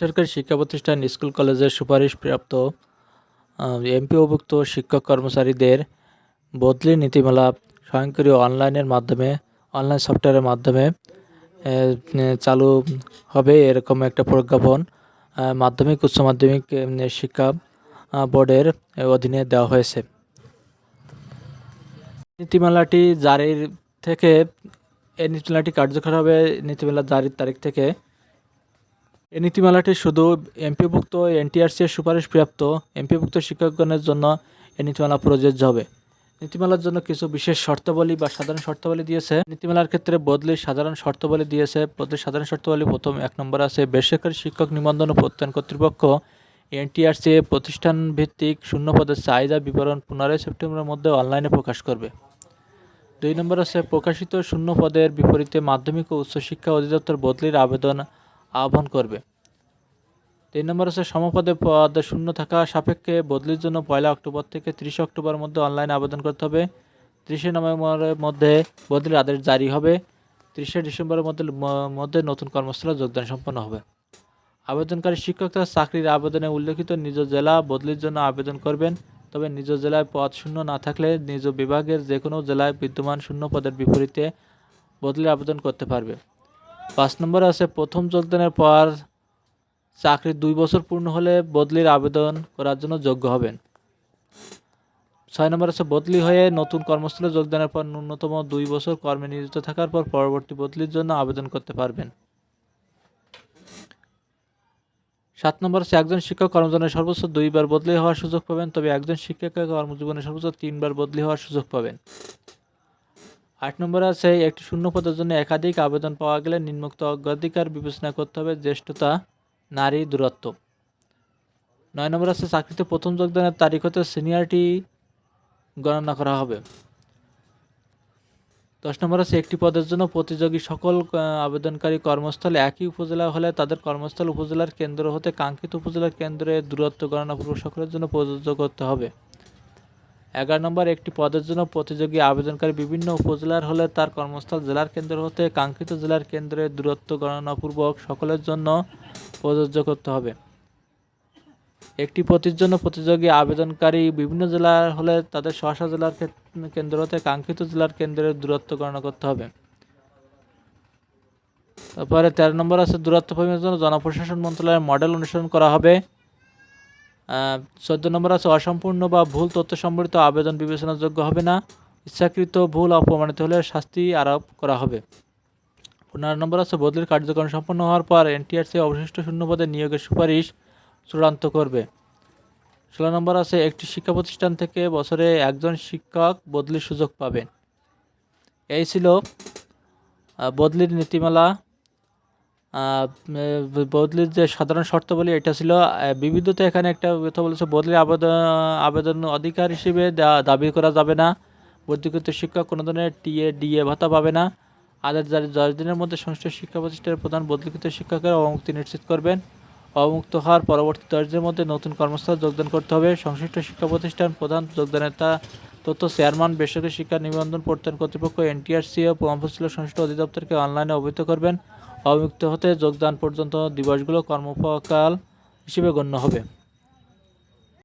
সরকারি শিক্ষা প্রতিষ্ঠান স্কুল কলেজের সুপারিশ প্রাপ্ত এমপিওভুক্ত শিক্ষক কর্মচারীদের বদলি নীতিমালা স্বয়ংক্রিয় অনলাইনের মাধ্যমে, অনলাইন সফটওয়্যারের মাধ্যমে চালু হবে এরকম একটা প্রজ্ঞাপন মাধ্যমিক, উচ্চ মাধ্যমিক শিক্ষা বোর্ডের অধীনে দেওয়া হয়েছে। নীতিমালাটি জারির থেকে এই নীতিমালাটি কার্যকর হবে নীতিমালা জারির তারিখ থেকে এই নীতিমালাটি শুধু এমপিভুক্ত এনটিআরসি এর সুপারিশ প্রাপ্ত এমপিভুক্ত শিক্ষকগণের জন্য এ নীতিমালা প্রযোজ্য হবে। নীতিমালার জন্য কিছু বিশেষ শর্তাবলী বা সাধারণ শর্তাবলী দিয়েছে। নীতিমালার ক্ষেত্রে বদলির সাধারণ শর্তাবলী দিয়েছে। বদলির সাধারণ শর্তাবলী প্রথম এক নম্বর আছে বেসরকারি শিক্ষক নিবন্ধন ও প্রত্যয়ন কর্তৃপক্ষ। এনটিআরসি প্রতিষ্ঠান ভিত্তিক শূন্য পদের চাহিদা বিবরণ পনেরোই সেপ্টেম্বরের মধ্যে অনলাইনে প্রকাশ করবে। দুই নম্বর আছে প্রকাশিত শূন্য পদের বিপরীতে মাধ্যমিক ও উচ্চশিক্ষা অধিদপ্তর বদলির আবেদন আহ্বান করবে। তিন নম্বর আছে সমপদে পদ শূন্য থাকা সাপেক্ষে বদলির জন্য পয়লা অক্টোবর থেকে তিরিশে অক্টোবরের মধ্যে অনলাইনে আবেদন করতে হবে। তিরিশে নভেম্বরের মধ্যে বদলির আদেশ জারি হবে। তিরিশে ডিসেম্বরের মধ্যে মধ্যে নতুন কর্মস্থলে যোগদান সম্পন্ন হবে। আবেদনকারী শিক্ষক তার চাকরির আবেদনে উল্লেখিত নিজ জেলা বদলির জন্য আবেদন করবেন। তবে নিজ জেলায় পদ শূন্য না থাকলে নিজ বিভাগের যে কোনো জেলায় বিদ্যমান শূন্য পদের বিপরীতে বদলির আবেদন করতে পারবে। পাঁচ নম্বর আছে, প্রথম যোগদানের পর চাকরির দুই বছর পূর্ণ হলে বদলির আবেদন করার জন্য যোগ্য হবেন। ছয় নম্বর আছে, বদলি হয়ে নতুন কর্মস্থলে যোগদানের পর ন্যূনতম দুই বছর কর্মে নিয়োজিত থাকার পর পরবর্তী বদলির জন্য আবেদন করতে পারবেন। সাত নম্বর আছে, একজন শিক্ষক কর্মজীবনে সর্বোচ্চ দুইবার বদলি হওয়ার সুযোগ পাবেন, তবে একজন শিক্ষক কর্মজীবনে সর্বোচ্চ তিনবার বদলি হওয়ার সুযোগ পাবেন। আট নম্বর আছে, একটি শূন্য পদের জন্য একাধিক আবেদন পাওয়া গেলে নিম্নোক্ত অগ্রাধিকার বিবেচনা করতে হবে, জ্যেষ্ঠতা, নারী দূরত্ব। নয় নম্বর আছে, চাকরিতে প্রথম যোগদানের তারিখ হতে সিনিয়রিটি গণনা করা হবে। দশ নম্বর আছে, একটি পদের জন্য প্রতিযোগী সকল আবেদনকারী কর্মস্থল একই উপজেলা হলে তাদের কর্মস্থল উপজেলার কেন্দ্র হতে কাঙ্ক্ষিত উপজেলার কেন্দ্রে দূরত্ব গণনা পূর্ব সকলের জন্য প্রযোজ্য করতে হবে। এগারো নম্বর একটি পদের জন্য প্রতিযোগী আবেদনকারী বিভিন্ন উপজেলার হলে তার কর্মস্থল জেলার কেন্দ্র হতে কাঙ্ক্ষিত জেলার কেন্দ্রে দূরত্ব গণনাপূর্বক সকলের জন্য প্রযোজ্য করতে হবে। একটি পতির জন্য প্রতিযোগী আবেদনকারী বিভিন্ন জেলার হলে তাদের স্বশা জেলার কেন্দ্র হতে কাঙ্ক্ষিত জেলার কেন্দ্রের দূরত্ব গণনা করতে হবে। তারপরে তেরো নম্বর আছে দূরত্ব পরিমাপের জন্য জনপ্রশাসন মন্ত্রণালয়ের মডেল অনুসরণ করা হবে। চোদ্দ নম্বর আছে, অসম্পূর্ণ বা ভুল তথ্য সম্বলিত আবেদন বিবেচনাযোগ্য হবে না। ইচ্ছাকৃত ভুল অপমানিত হলে শাস্তি আরোপ করা হবে। পনেরো নম্বর আছে, বদলির কার্যক্রম সম্পন্ন হওয়ার পর এনটিআরসি অবশিষ্ট শূন্যপদে নিয়োগের সুপারিশ চূড়ান্ত করবে। ষোলো নম্বর আছে, একটি শিক্ষা প্রতিষ্ঠান থেকে বছরে একজন শিক্ষক বদলির সুযোগ পাবেন। এই ছিল বদলির নীতিমালা। বদলির যে সাধারণ শর্তাবলী এটা ছিল বিবিধতা এখানে একটা কথা বলেছে, বদলির আবেদন আবেদন অধিকার হিসেবে দাবি করা যাবে না। বর্ধিকৃত শিক্ষক কোনো ধরনের টিএ, ডিএ ভাতা পাবে না। আদার জারি, দশ দিনের মধ্যে সংশ্লিষ্ট শিক্ষা প্রতিষ্ঠানের প্রধান বদলিকৃত শিক্ষকের অবমুক্তি নিশ্চিত করবেন। অবমুক্ত হওয়ার পরবর্তী দশ দিনের মধ্যে নতুন কর্মস্থল যোগদান করতে হবে। সংশ্লিষ্ট শিক্ষা প্রতিষ্ঠান প্রধান যোগদানের তা তথ্য চেয়ারম্যান, বেসরকারি শিক্ষা নিবন্ধন প্রত্যয়ন কর্তৃপক্ষ, এনটিআরসি ও মফসিল সংশ্লিষ্ট অধিদপ্তরকে অনলাইনে অবহিত করবেন। অবমুক্ত হতে যোগদান পর্যন্ত দিবসগুলো কর্মকাল হিসেবে গণ্য হবে।